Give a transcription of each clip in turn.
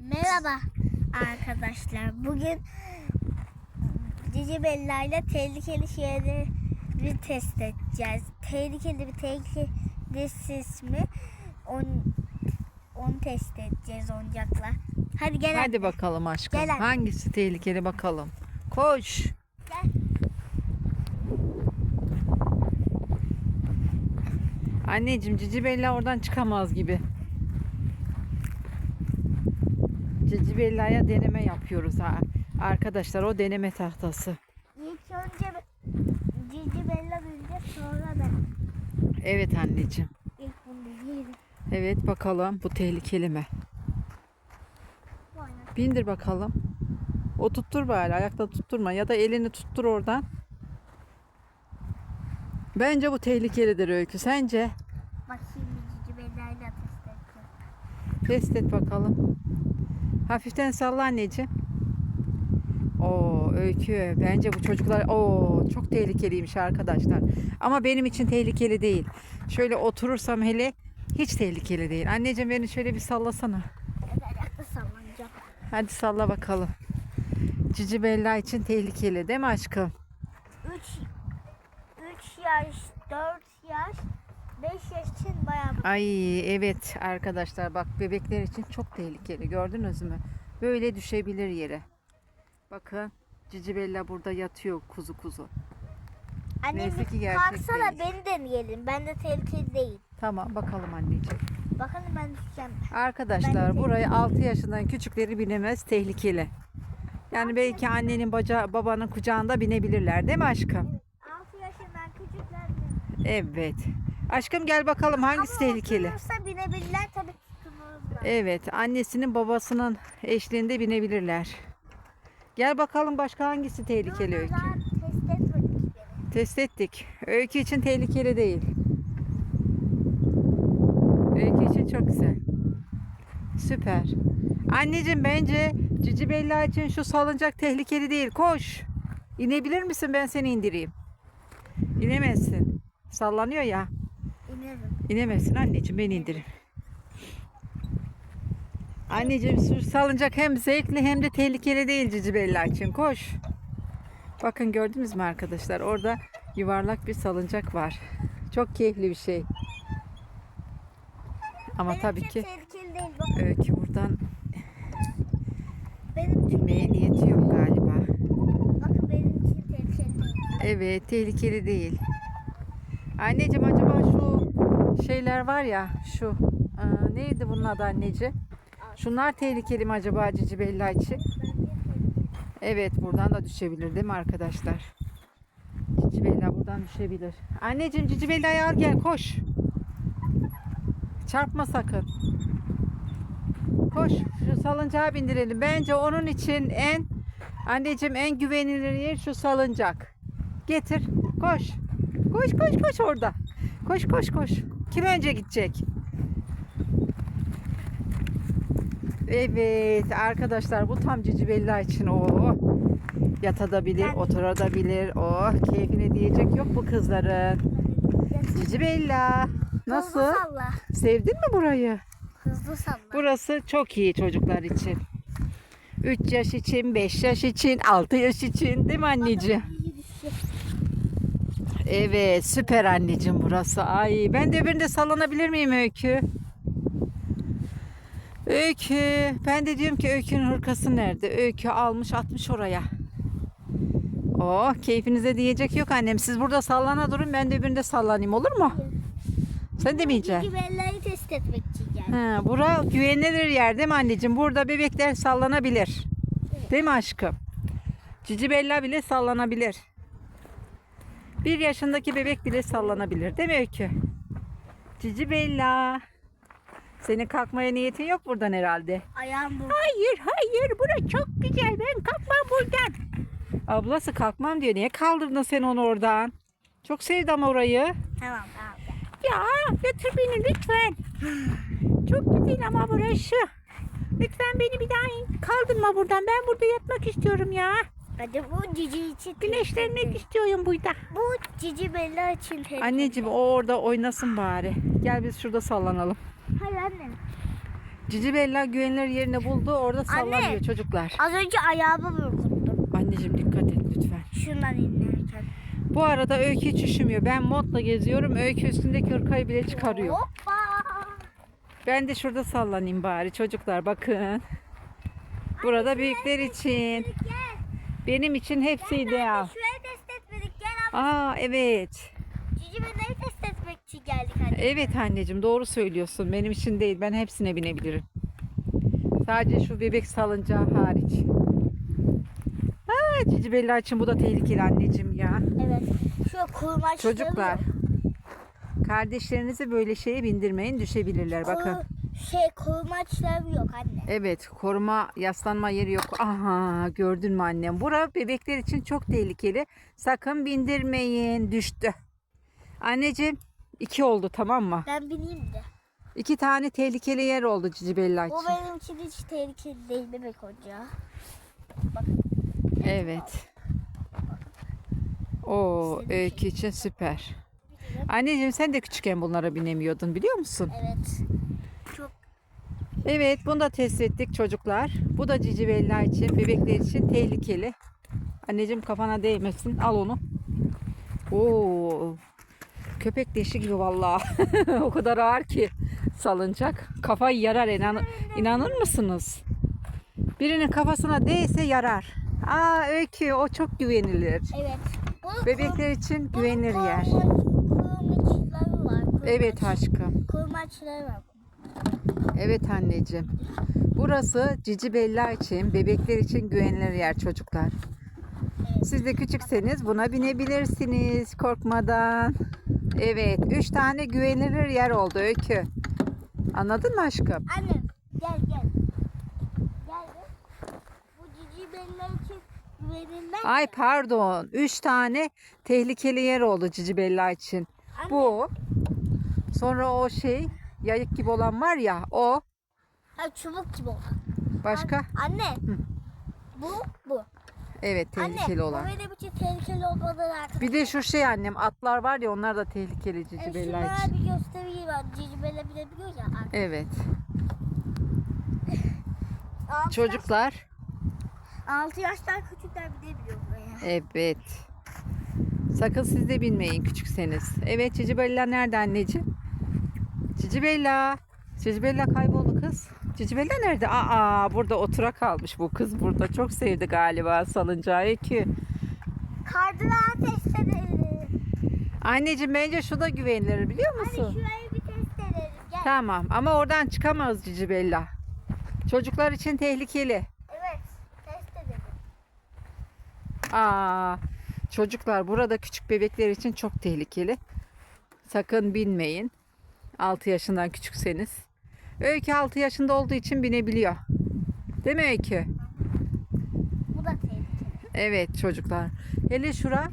Merhaba arkadaşlar. Bugün Cici Bella ile tehlikeli şeyleri test edeceğiz. Tehlikeli bir tehlikeli ses mi? On, onu test edeceğiz oyuncakla. Hadi gel. Hadi bakalım aşkım. Gel anne. Hangisi tehlikeli bakalım. Koş. Gel. Anneciğim Cici Bella oradan çıkamaz gibi. Cici Bella'ya deneme yapıyoruz ha. Arkadaşlar o deneme tahtası. İlk önce Cici Bella binecek sonra ben. Evet anneciğim. İlk bunu yiyelim. Evet bakalım bu tehlikeli mi? Bindir bakalım. O tuttur bari ayakta tutturma ya da elini tuttur oradan. Bence bu tehlikelidir Öykü. Sence? Bak şimdi Cici Bella ile test edeceğiz. Test et bakalım. Hafiften salla anneciğim. Oo öykü. Bence bu çocuklar o çok tehlikeliymiş arkadaşlar. Ama benim için tehlikeli değil. Şöyle oturursam hele hiç tehlikeli değil. Anneciğim beni şöyle bir sallasana. Hadi salla bakalım. Cici Bella için tehlikeli değil mi aşkım? 3 3 yaş, 4 5 yaş için bayağı Ay evet arkadaşlar bak bebekler için çok tehlikeli gördünüz mü? Böyle düşebilir yere. Bakın Cici Bella burada yatıyor kuzu kuzu. Annem Neyse ki gerçek kalksana değil. beni deneyelim. Ben de tehlikeli değil. Tamam bakalım anneciğim. Bakın ben düşeceğim. Ben Arkadaşlar de buraya 6 yaşından küçükleri binemez tehlikeli. Yani belki annenin baca, babanın kucağında binebilirler değil mi aşkım? 6 yaşından küçükler bile- Evet. Aşkım gel bakalım hangisi Ama tehlikeli? oturursa binebilirler tabii. Evet annesinin babasının eşliğinde binebilirler. Gel bakalım başka hangisi tehlikeli öykü? daha test etmedik beni. Test ettik. Öykü için tehlikeli değil. Öykü için çok güzel. Süper. Anneciğim bence Cici Bella için şu salıncak tehlikeli değil. Koş. İnebilir misin ben seni indireyim. İnemezsin. Sallanıyor ya. İnerim. İnemezsin anneciğim ben indireyim. Anneciğim şu salıncak hem zevkli hem de tehlikeli değil Cici Bella için. Koş. Bakın gördünüz mü arkadaşlar? Orada yuvarlak bir salıncak var. Çok keyifli bir şey. Ama Benim tabii ki. Bak, Öykü buradan inmeye niyeti yok galiba. bakın benim için tehlikeli değil. Evet tehlikeli değil. Anneciğim acaba şu şeyler var ya şu aa, neydi bunun adı anneciğim? Şunlar tehlikeli mi acaba Cici Bella için? Evet buradan da düşebilir değil mi arkadaşlar? Cici Bella buradan düşebilir. Anneciğim Cici Bella'yı al gel koş. Çarpma sakın. Koş şu salıncağa bindirelim. Bence onun için en anneciğim en güvenilir yer şu salıncak. Getir. Koş. Koş koş koş orada. Koş koş koş. Kim önce gidecek? Evet arkadaşlar bu tam Cici Bella için o yatabilir, Ben- oturabilir. Oh keyfine diyecek yok bu kızların. Cici Bella nasıl? Hızlı salla. Sevdin mi burayı? Hızlı salla. Burası çok iyi çocuklar için. 3 yaş için, 5 yaş için, 6 yaş için değil mi anneciğim? Evet süper anneciğim burası. Ay ben de birinde sallanabilir miyim Öykü? Öykü. Ben de diyorum ki Öykü'nün hırkası nerede? Öykü almış atmış oraya. Oh keyfinize diyecek yok annem. Siz burada sallana durun ben de öbüründe sallanayım olur mu? Sen de mi yiyeceksin? Bella'yı test etmek için geldim. Ha, bura güvenilir yer değil mi anneciğim? Burada bebekler sallanabilir. Değil mi aşkım? Cici Bella bile sallanabilir. Bir yaşındaki bebek bile sallanabilir. Değil mi Öykü? Cici Bella. Senin kalkmaya niyetin yok buradan herhalde. Ayağım bu. Hayır hayır bura çok güzel. Ben kalkmam buradan. Ablası kalkmam diyor. Niye kaldırdın sen onu oradan? Çok sevdi ama orayı. Tamam tamam. Ya götür beni lütfen. Çok güzel ama burası. Lütfen beni bir daha kaldırma buradan. Ben burada yatmak istiyorum ya. Hadi bu Cici için Güneşlenmek istiyorum burada. Bu Cici Bella için tehlikeli. Anneciğim o orada oynasın bari. Gel biz şurada sallanalım. Hayır annem. Cici Bella güvenilir yerini buldu. Orada sallanıyor çocuklar. Az önce ayağımı burkuttum. Anneciğim dikkat et lütfen. Şundan inlerken. Bu arada Öykü hiç üşümüyor. Ben montla geziyorum. Öykü üstündeki hırkayı bile çıkarıyor. Hoppa. Ben de şurada sallanayım bari çocuklar bakın. Burada büyükler için. Gel. Benim için hepsi ideal. Şurayı test etmedik. Gel abi. Aa evet. Cici bebeği test etmek için geldik hadi. Evet anneciğim doğru söylüyorsun. Benim için değil. Ben hepsine binebilirim. Sadece şu bebek salıncağı hariç. Ha, Cici Bella için bu da tehlikeli anneciğim ya. Evet. Şu kurmaçları Çocuklar. Kardeşlerinizi böyle şeye bindirmeyin düşebilirler bakın. Şey kurmaçları yok anne. Evet koruma yaslanma yeri yok. Aha gördün mü annem? Bura bebekler için çok tehlikeli. Sakın bindirmeyin düştü. Anneciğim iki oldu tamam mı? Ben bineyim de. İki tane tehlikeli yer oldu Cici Bella için. benim için hiç tehlikeli değil bebek ocağı. Evet. Oo öykü için süper. Anneciğim sen de küçükken bunlara binemiyordun biliyor musun? Evet. Evet bunu da test ettik çocuklar. Bu da Cici Bella için bebekler için tehlikeli. Anneciğim kafana değmesin al onu. Oo, köpek deşi gibi vallahi. o kadar ağır ki salıncak. Kafayı yarar inan inanır mısınız? Birinin kafasına değse yarar. Aa öykü o çok güvenilir. evet. Bebekler için güvenilir yer. kurma- Kurmaçları var. kurmaç. Evet aşkım. Kurmaçları var. Evet anneciğim. Burası Cici Bella için, bebekler için güvenilir yer çocuklar. Siz de küçükseniz buna binebilirsiniz korkmadan. Evet, üç tane güvenilir yer oldu Öykü. Anladın mı aşkım? Annem gel gel. Gel. Bu cici beller için güvenilmez. Ay pardon, üç tane tehlikeli yer oldu Cici Bella için. Anne, Bu, sonra o şey, yayık gibi olan var ya, o. Ha, çubuk gibi olan. Başka? Anne. Bu bu. Evet, tehlikeli Anne, olan. bu benim için tehlikeli olmadan artık. Bir de şu şey annem, atlar var ya onlar da tehlikeli Cici E, için. bir göstereyim var. Cici Bella bilebiliyor ya artık. Evet. Çocuklar. Yaş, 6 yaştan küçükler bilebiliyor buraya. Evet. Sakın siz de binmeyin küçükseniz. Evet Cici Bella nerede anneciğim? Cici Bella. Cici Bella kayboldu kız. Cici Bella nerede? Aa burada otura kalmış bu kız burada. Çok sevdi galiba salıncağı ki. Kardırağı test edelim. Anneciğim bence şu da güvenilir biliyor Hadi musun? şurayı bir test edelim. Gel. Tamam ama oradan çıkamaz Cici Bella. Çocuklar için tehlikeli. Evet. Test edelim. Aa, çocuklar burada küçük bebekler için çok tehlikeli. Sakın binmeyin. 6 yaşından küçükseniz. Öykü 6 yaşında olduğu için binebiliyor. Değil mi Öykü? Bu da tehlikeli. Evet çocuklar. Hele şura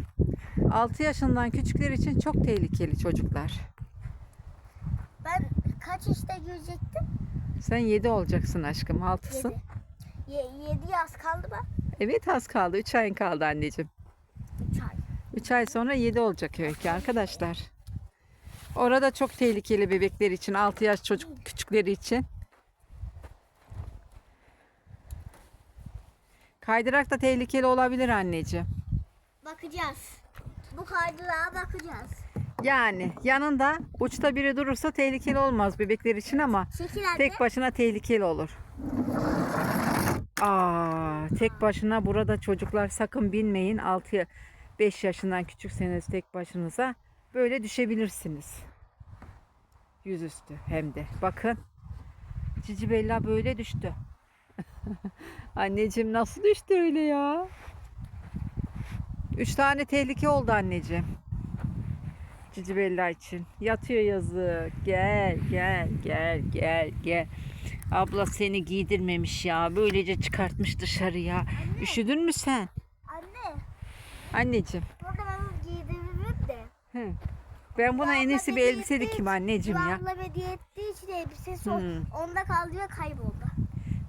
6 yaşından küçükler için çok tehlikeli çocuklar. Ben kaç işte girecektim? Sen 7 olacaksın aşkım. 6'sın. 7. Ye, 7 yaz kaldı mı? Evet az kaldı. 3 ayın kaldı anneciğim. 3 ay. 3 ay sonra 7 olacak Öykü arkadaşlar. Orada çok tehlikeli bebekler için, 6 yaş çocuk küçükleri için. Kaydırak da tehlikeli olabilir anneciğim. Bakacağız. Bu kaydırağa bakacağız. Yani yanında uçta biri durursa tehlikeli olmaz bebekler için ama Şekil tek başına tehlikeli olur. Aa, tek başına burada çocuklar sakın binmeyin. 6 5 yaşından küçükseniz tek başınıza böyle düşebilirsiniz. Yüzüstü hem de. Bakın. Cici Bella böyle düştü. anneciğim nasıl düştü öyle ya? Üç tane tehlike oldu anneciğim. Cici Bella için. Yatıyor yazık. Gel gel gel gel gel. Abla seni giydirmemiş ya. Böylece çıkartmış dışarıya. Üşüdün mü sen? Anne. Anneciğim. Burada ben buna en iyisi bir elbise dikeyim anneciğim ya. Abla hediye ettiği için elbisesi Hmm. onda kaldı ve kayboldu.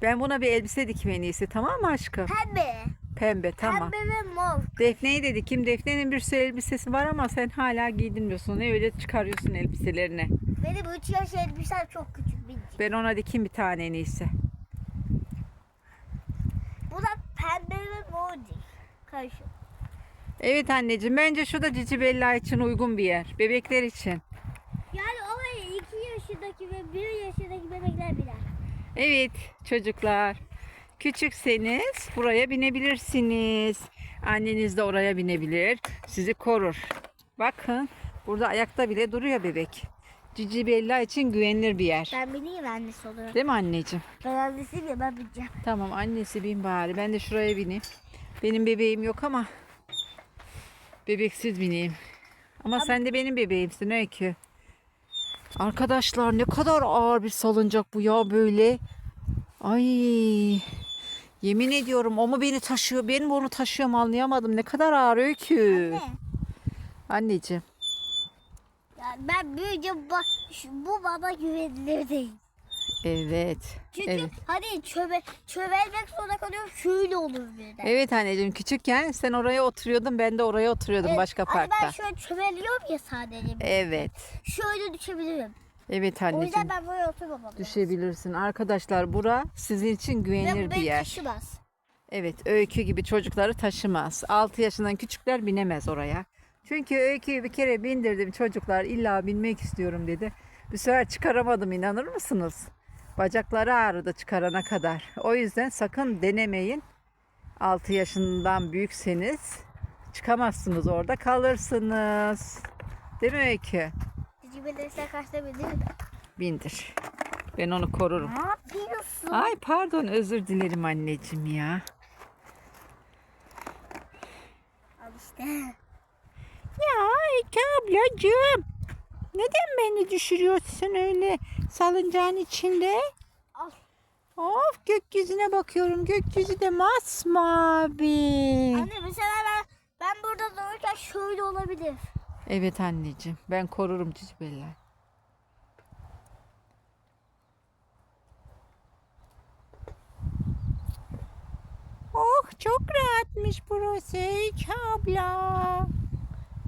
Ben buna bir elbise dikeyim en iyisi tamam mı aşkım? Pembe. Pembe tamam. Pembe ve mor. Defne'yi de dikeyim. Defne'nin bir sürü elbisesi var ama sen hala giydirmiyorsun. Ne öyle çıkarıyorsun elbiselerini. Benim 3 yaş elbisem çok küçük minicik. Ben ona dikeyim bir tane en iyisi. Bu da pembe ve mor değil. Karışık. Evet anneciğim bence şu da Cici Bella için uygun bir yer. Bebekler için. Yani oraya 2 yaşındaki ve 1 yaşındaki bebekler biner. Evet çocuklar. Küçükseniz buraya binebilirsiniz. Anneniz de oraya binebilir. Sizi korur. Bakın burada ayakta bile duruyor bebek. Cici Bella için güvenilir bir yer. Ben bineyim annesi olarak. Değil mi anneciğim? Ben annesiyim ya ben bineceğim. Tamam annesi bin bari. Ben de şuraya bineyim. Benim bebeğim yok ama bebeksiz bineyim. Ama sen de benim bebeğimsin Öykü. Arkadaşlar ne kadar ağır bir salıncak bu ya böyle. Ay yemin ediyorum o mu beni taşıyor ben mi onu taşıyorum anlayamadım. Ne kadar ağır Öykü. Ne? Anneciğim. Yani ben büyüyünce şu- bu bana güvenilir değil. Evet. Çünkü Evet. hadi çöbe, çömelmek zorunda kalıyorum şöyle olur birden. Evet anneciğim küçükken sen oraya oturuyordun ben de oraya oturuyordum Evet, başka hani parkta. ben şöyle çömeliyorum ya sadece. Evet. Şöyle düşebilirim. Evet O anneciğim. yüzden ben böyle oturmamam. Düşebilirsin. Arkadaşlar bura sizin için Ve güvenilir bir yer. taşımaz. Evet öykü gibi çocukları taşımaz. 6 yaşından küçükler binemez oraya. Çünkü öyküyü bir kere bindirdim çocuklar illa binmek istiyorum dedi. Bir sefer çıkaramadım inanır mısınız? Bacakları ağrıdı çıkarana kadar. O yüzden sakın denemeyin. 6 yaşından büyükseniz çıkamazsınız orada kalırsınız. Değil mi Öykü? Cici belirse kaçta mi? Bindir. Ben onu korurum. Ne yapıyorsun? Ay pardon özür dilerim anneciğim ya. Al işte. Ya Eke ablacığım. Neden beni düşürüyorsun öyle salıncağın içinde? Al. Of gökyüzüne bakıyorum. Gökyüzü de masmavi. Anne mesela ben, ben burada dururken şöyle olabilir. Evet anneciğim. Ben korurum Cici Bella. Oh çok rahatmış burası Eke abla.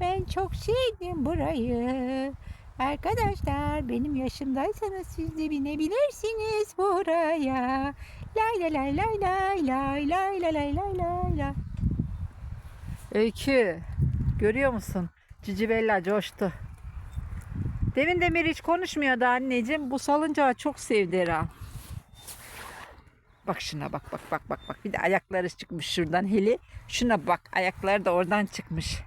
Ben çok sevdim burayı. Arkadaşlar benim yaşımdaysanız siz de binebilirsiniz buraya. Lay lay lay lay lay lay lay lay lay lay lay. Öykü görüyor musun? Cici Bella coştu. Demin Demir hiç konuşmuyordu anneciğim. Bu salıncağı çok sevdi Eren. Bak şuna bak bak bak bak bak. Bir de ayakları çıkmış şuradan Heli. Şuna bak ayakları da oradan çıkmış.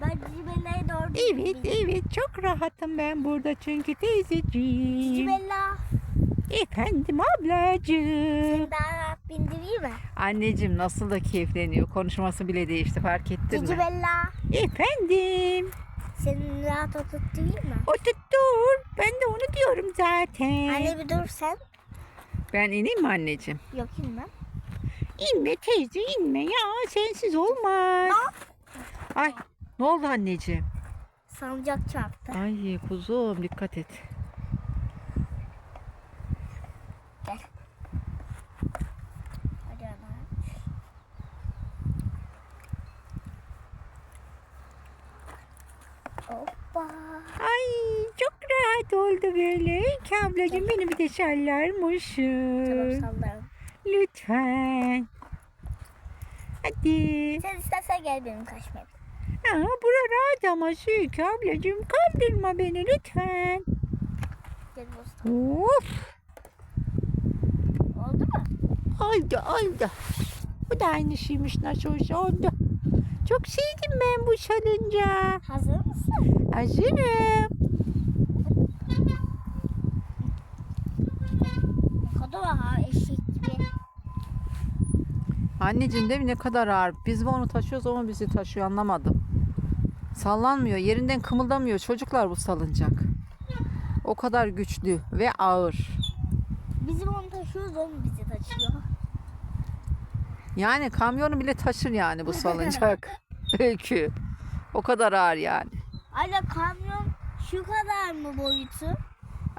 Ben Cici Bella'ya doğru Evet evet çok rahatım ben burada çünkü teyzeciğim. Bella Efendim ablacığım. seni daha rahat bindireyim mi? Anneciğim nasıl da keyifleniyor. Konuşması bile değişti fark ettin mi? Bella Efendim. seni rahat oturtayım mı? Oturtur. Ben de onu diyorum zaten. Anne bir dur sen. Ben ineyim mi anneciğim? Yok inmem. İnme teyze inme ya sensiz olmaz. Ay ne oldu anneciğim? Sancak çarptı. Ay kuzum dikkat et. Hadi ana. Hoppa. Ay çok rahat oldu böyle. Ki ablacığım beni bir de şallar Tamam sallarım. Lütfen. Hadi. Sen istersen gel benim kaçmayayım. Aa, bura rahat ama ablacığım kaldırma beni lütfen. Of. Oldu mu? Oldu oldu. Bu da aynı şeymiş nasıl olsa oldu. Çok sevdim ben bu salıncağı. Hazır mısın? Hazırım. Ne kadar ağır eşek gibi. Anneciğim değil mi ne kadar ağır. Biz mi onu taşıyoruz mu bizi taşıyor anlamadım. Sallanmıyor yerinden kımıldamıyor çocuklar bu salıncak. O kadar güçlü ve ağır. Bizim onu taşıyoruz o mu bizi taşıyor? Yani kamyonu bile taşır yani bu salıncak. Öykü. O kadar ağır yani. Anne kamyon şu kadar mı boyutu?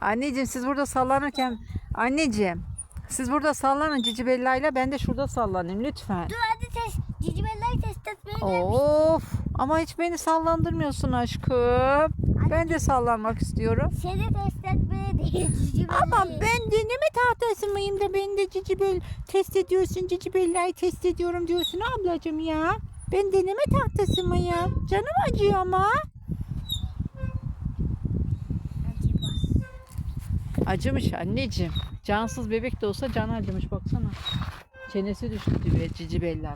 Anneciğim siz burada sallanırken anneciğim siz burada sallanın Cici Bella ile ben de şurada sallanayım lütfen. Dur hadi test. Cici Bella'yı test etmeye gelmiş. Of ama hiç beni sallandırmıyorsun aşkım. Ben de sallanmak istiyorum. Seni test etmeye değil. Cici Ama ben deneme tahtası mıyım da beni de cici bel test ediyorsun. Cici bellayı test ediyorum diyorsun ablacığım ya. Ben deneme tahtası mıyım? Canım acıyor ama. Acımış anneciğim. Cansız bebek de olsa can acımış baksana. Çenesi düştü be cici bellam.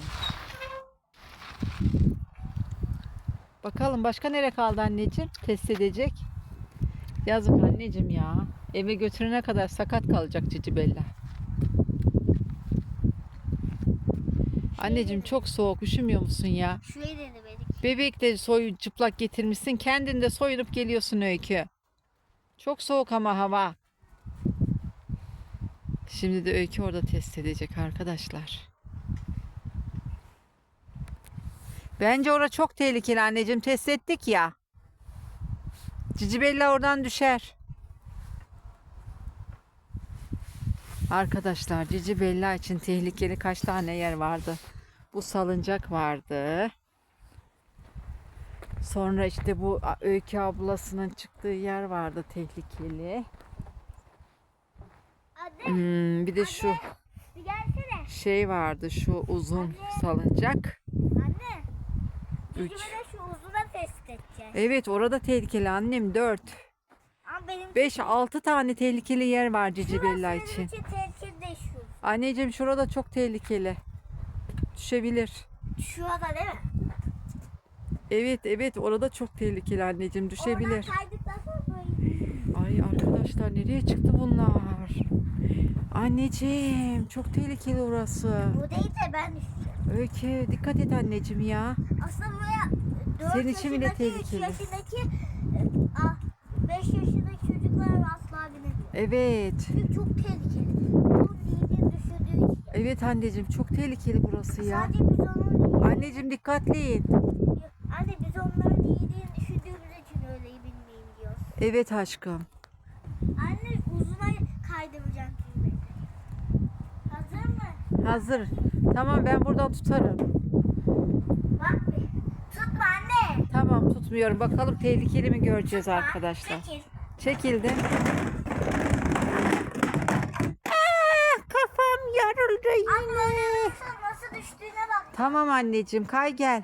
Bakalım başka nere kaldı anneciğim? Test edecek. Yazık anneciğim ya. Eve götürene kadar sakat kalacak cici bella. Anneciğim çok soğuk üşümüyor musun ya? Şurayı denemedik. Bebek de soyu çıplak getirmişsin. Kendin de soyunup geliyorsun Öykü. Çok soğuk ama hava. Şimdi de Öykü orada test edecek arkadaşlar. Bence orası çok tehlikeli anneciğim. Test ettik ya. Cici Bella oradan düşer. Arkadaşlar Cici Bella için tehlikeli kaç tane yer vardı? Bu salıncak vardı. Sonra işte bu Öykü ablasının çıktığı yer vardı tehlikeli. Adı, hmm, bir de şu şey vardı şu uzun salıncak. 3. Evet orada tehlikeli annem 4. Ama benim 5 6 tane tehlikeli yer var Cicibella Burası için. için şu. Anneciğim şurada çok tehlikeli. Düşebilir. Şurada değil mi? Evet evet orada çok tehlikeli anneciğim düşebilir. Ay arkadaşlar nereye çıktı bunlar? Anneciğim çok tehlikeli orası. Bu değil de ben düşeceğim. Öykü dikkat et anneciğim ya. Aslında senin için bile tehlikeli. yaşındaki, 5 yaşındaki çocuklar asla binemiyor. Evet. Çünkü çok tehlikeli. Onun iyiliğini için. Evet anneciğim çok tehlikeli burası ya. Sadece biz onun Anneciğim dikkatli in. anne biz onların iyiliğini düşündüğümüz için öyle binmeyin diyoruz. Evet aşkım. Anne uzuna kaydıracağım şimdi. Hazır mı? Hazır. Tamam ben buradan tutarım. Bak bir. Tutma anne. Tamam tutmuyorum. Bakalım tehlikeli mi göreceğiz arkadaşlar. çekil. Çekildim. Ah, kafam yarıldı yine. öyle nasıl, nasıl düştüğüne bak. Tamam anneciğim kay gel.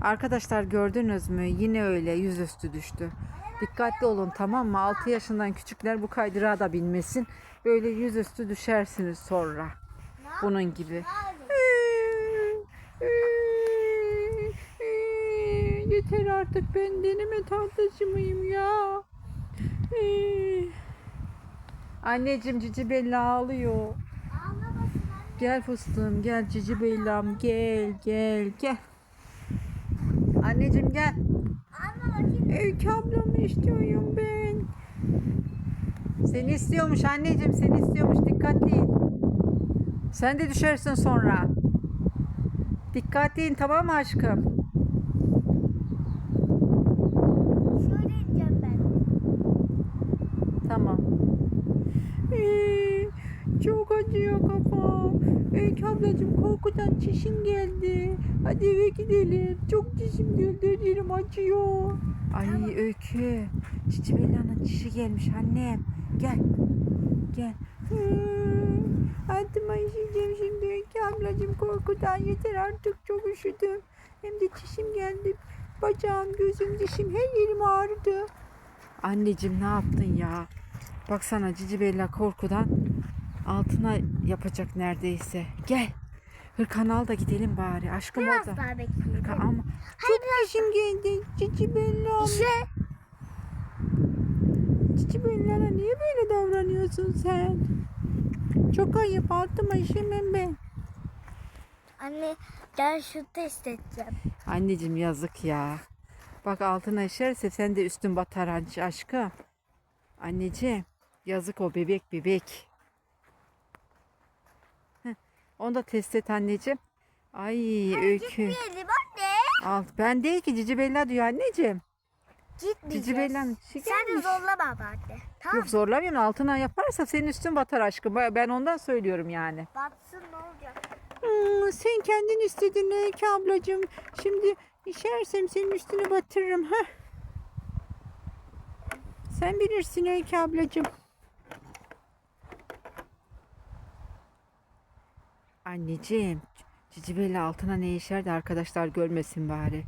Arkadaşlar gördünüz mü? Yine öyle yüzüstü düştü. Dikkatli olun tamam mı? 6 yaşından küçükler bu kaydırağa da binmesin. Böyle yüzüstü düşersiniz sonra. Bunun gibi. Yeter artık ben deneme tahtası mıyım ya? Anneciğim Cici Bella ağlıyor. Gel fıstığım gel Cici Bellam gel gel gel. Anneciğim gel. Öykü ablamı istiyorum ben. Seni istiyormuş anneciğim seni istiyormuş dikkatli. Sen de düşersin sonra. Dikkatli in tamam mı aşkım? Şöyle ineceğim ben. Tamam. Ee, çok acıyor kafam. Öykü ablacığım korkudan çişim geldi. Hadi eve gidelim. Çok çişim geldi. Yerim acıyor. Ay Öykü. Cici Bella'nın çişi gelmiş annem. Gel. Gel. Altıma işeyeceğim şimdi Öykü ablacığım korkudan yeter artık çok üşüdüm. Hem de çişim geldi. Bacağım, gözüm, dişim her yerim ağrıdı. Anneciğim ne yaptın ya? Baksana Cici Bella korkudan altına yapacak neredeyse. Gel. Hırkanı al da gidelim bari. Aşkım Biraz orada. daha bekleyelim. Ama çok dişim geldi. Cici Bella. İşte. Cici Bella'na niye böyle davranıyorsun sen? Çok ayıp altıma işemem ben. Anne gel şu test edeceğim. Anneciğim yazık ya. Bak altına işerse sen de üstün batar aşkım. Anneciğim yazık o bebek bebek. Onu da test et anneciğim. Ay öykü. Anne. Al. Ben değil ki Cici Bella diyor anneciğim. Gitmeyeceğiz. Cici çişi Sen de zorlama ama anne. Tamam Yok zorlamıyorum altına yaparsa senin üstün batar aşkım. Ben ondan söylüyorum yani. Batsın ne olacak? Hmm, sen kendin istedin Öykü ablacığım. Şimdi işersem senin üstünü batırırım. Heh. Sen bilirsin Öykü ablacığım. Anneciğim, Cici Bella altına ne işer de arkadaşlar görmesin bari.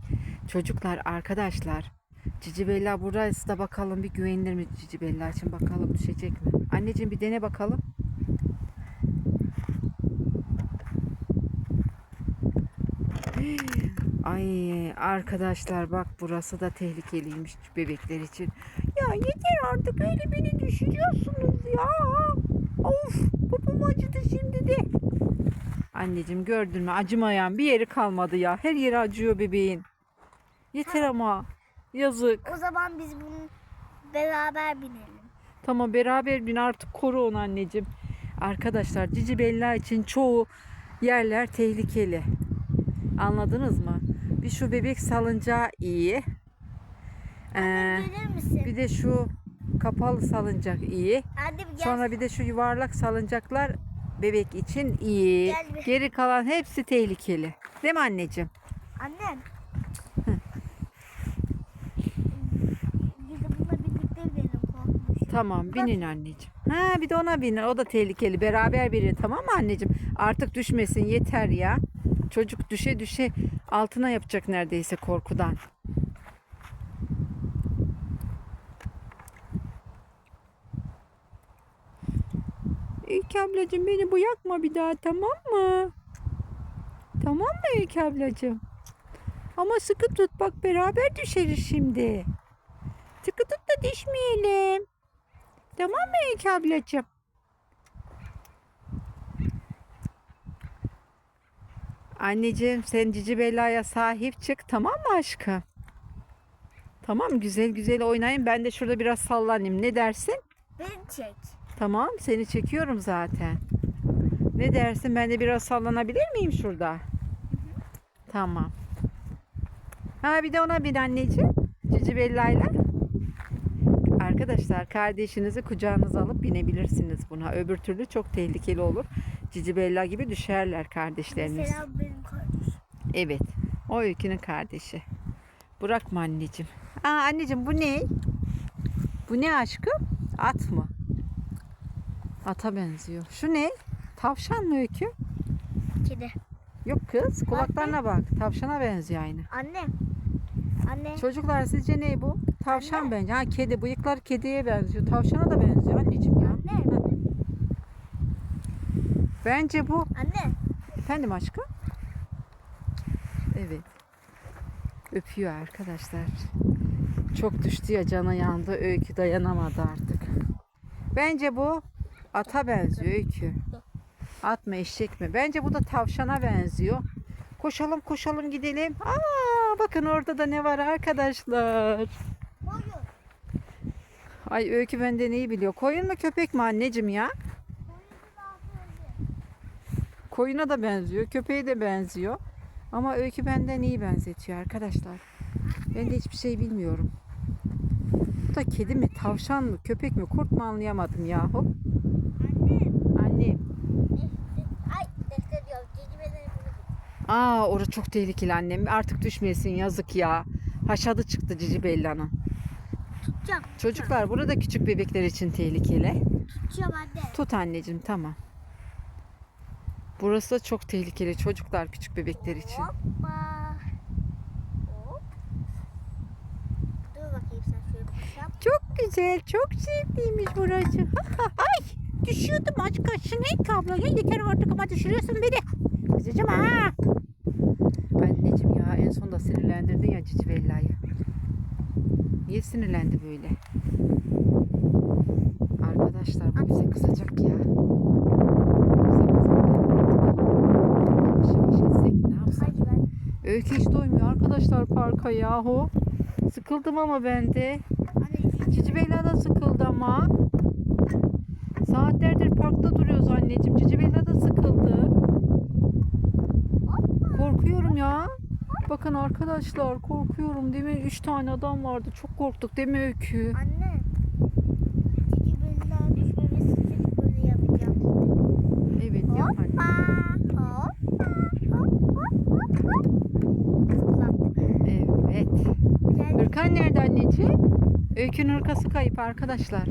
Çocuklar, arkadaşlar. Cici Bella burası da bakalım bir güvenilir mi Cici Bella için bakalım düşecek mi? Anneciğim bir dene bakalım. Ay arkadaşlar bak burası da tehlikeliymiş bebekler için. Ya yeter artık öyle beni düşürüyorsunuz ya. Of popom acıdı şimdi de. Anneciğim gördün mü acımayan bir yeri kalmadı ya. Her yeri acıyor bebeğin. Yeter ama. Yazık. O zaman biz bunu beraber binelim. Tamam beraber bin artık koru onu anneciğim. Arkadaşlar Cici Bella için çoğu yerler tehlikeli. Anladınız mı? Bir şu bebek salıncağı iyi. Ee, Gelir misin? bir de şu kapalı salıncak iyi. Hadi gel. Sonra bir de şu yuvarlak salıncaklar bebek için iyi. Gel bir. Geri kalan hepsi tehlikeli. Değil mi anneciğim? Annem. Bir de bununla birlikte binelim korkmuş. Tamam binin anneciğim. Ha bir de ona binin. O da tehlikeli. Beraber binin tamam mı anneciğim? Artık düşmesin yeter ya. Çocuk düşe düşe altına yapacak neredeyse korkudan. İlk ablacığım beni bu yakma bir daha tamam mı? Tamam mı İlk ablacığım? Ama sıkı tut bak beraber düşeriz şimdi. Sıkı tut da düşmeyelim. Tamam mı İlk ablacığım? Anneciğim sen Cici Bella'ya sahip çık tamam mı aşkım? Tamam güzel güzel oynayın ben de şurada biraz sallanayım ne dersin? Beni çek. Tamam seni çekiyorum zaten. Ne dersin ben de biraz sallanabilir miyim şurada? Tamam. Ha bir de ona bin anneciğim. Cici Bella'yla. Arkadaşlar kardeşinizi kucağınıza alıp binebilirsiniz buna. Öbür türlü çok tehlikeli olur. Cici Bella gibi düşerler kardeşleriniz. Mesela benim kardeşim. Evet. O Öykü'nün kardeşi. Bırakma anneciğim. Aa anneciğim bu ne? Bu ne aşkım? At mı? Ata benziyor. Şu ne? Tavşan mı Öykü? Kedi. Yok kız. Kulaklarına bak. Tavşana benziyor aynı. Anne. Anne. Çocuklar sizce ne bu? Tavşan Anne. bence. Ha kedi. Bıyıklar kediye benziyor. Tavşana da benziyor anneciğim ya. Anne. Bence bu. Anne. Efendim aşkım? Evet. Öpüyor arkadaşlar. Çok düştü ya canı yandı. Öykü dayanamadı artık. Bence bu ata benziyor Öykü. At mı eşek mi? Bence bu da tavşana benziyor. Koşalım koşalım gidelim. Aa, bakın orada da ne var arkadaşlar. Koyun. Ay Öykü benden iyi biliyor. Koyun mu köpek mi anneciğim ya? Koyuna da benziyor, köpeğe de benziyor. Ama Öykü benden iyi benzetiyor arkadaşlar. Ben de hiçbir şey bilmiyorum. Bu da kedi mi, tavşan mı, köpek mi, kurt mu anlayamadım yahu. Anne. Annem. Ay defter diyorum. Cici bedeni bunu. Aa orası çok tehlikeli annem. Artık düşmesin yazık ya. Haşadı çıktı Cici Bella'nın. Tutacağım. Çocuklar burada küçük bebekler için tehlikeli. Tutacağım anne. Tut anneciğim tamam. Burası da çok tehlikeli çocuklar küçük bebekler için. Hoppa. Hop. Dur bakayım sen şöyle bakacağım. Çok güzel, çok zevkliymiş burası. Ay, düşüyordum aç kaçın ey abla. Ya yeter artık ama düşürüyorsun beni. Kızacağım ha. Ya en son da sinirlendirdin ya Cici Bella'yı. Niye sinirlendi böyle? Arkadaşlar bu bize kızacak ya. Bize. Yavaş yavaş gitsek mi ne yapsak? Öykü hiç doymuyor arkadaşlar parka yahu. Sıkıldım ama ben de. Cici Bella da sıkıldı ama. Saatlerdir parkta duruyoruz anneciğim. Cici Bella da sıkıldı. Korkuyorum ya. Bakın arkadaşlar korkuyorum değil mi? Üç tane adam vardı. Çok korktuk değil mi Öykü? Anne. Cici bedenden düşmemesi için böyle yapacağım. Evet yap anne. Hoppa. Hoppa. Evet. Hırkan nerede anneciğim? Öykünün hırkası kayıp arkadaşlar.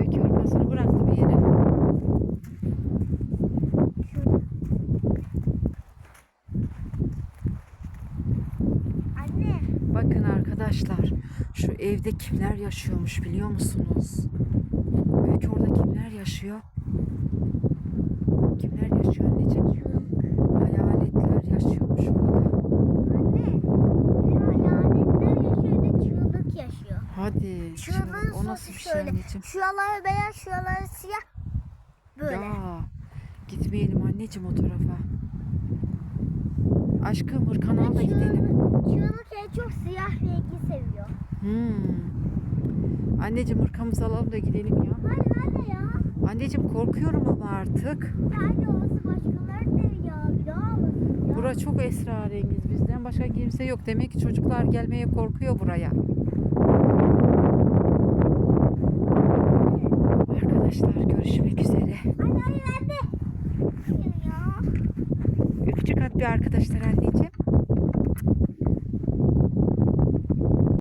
Öykü hırkasını bıraktı bir yere. Şurada. Bakın arkadaşlar şu evde kimler yaşıyormuş biliyor musunuz? Öykü orada kimler yaşıyor? Kimler yaşıyor anneciğim? Hayaletler yaşıyormuş orada. Anne. Ne hayaletler yaşıyor ne çığlık yaşıyor. Hadi Çığlığın çığlık, o nasıl bir şey şöyle. anneciğim? Şuraları beyaz şuraları siyah. Böyle. Ya gitmeyelim anneciğim o tarafa. Aşkım hırkanı al da gidelim. Çığlık en çok siyah rengi seviyor. Hmm. Anneciğim hırkamızı alalım da gidelim ya. Hadi hadi ya. Anneciğim korkuyorum ama artık. Yani orası başkaları evi ya. Ya? Bura çok esrarengiz. Bizden başka kimse yok. Demek ki çocuklar gelmeye korkuyor buraya. Arkadaşlar görüşmek üzere. Hadi hadi hadi. Hayır ya. Öpücük at bir arkadaşlar anneciğim.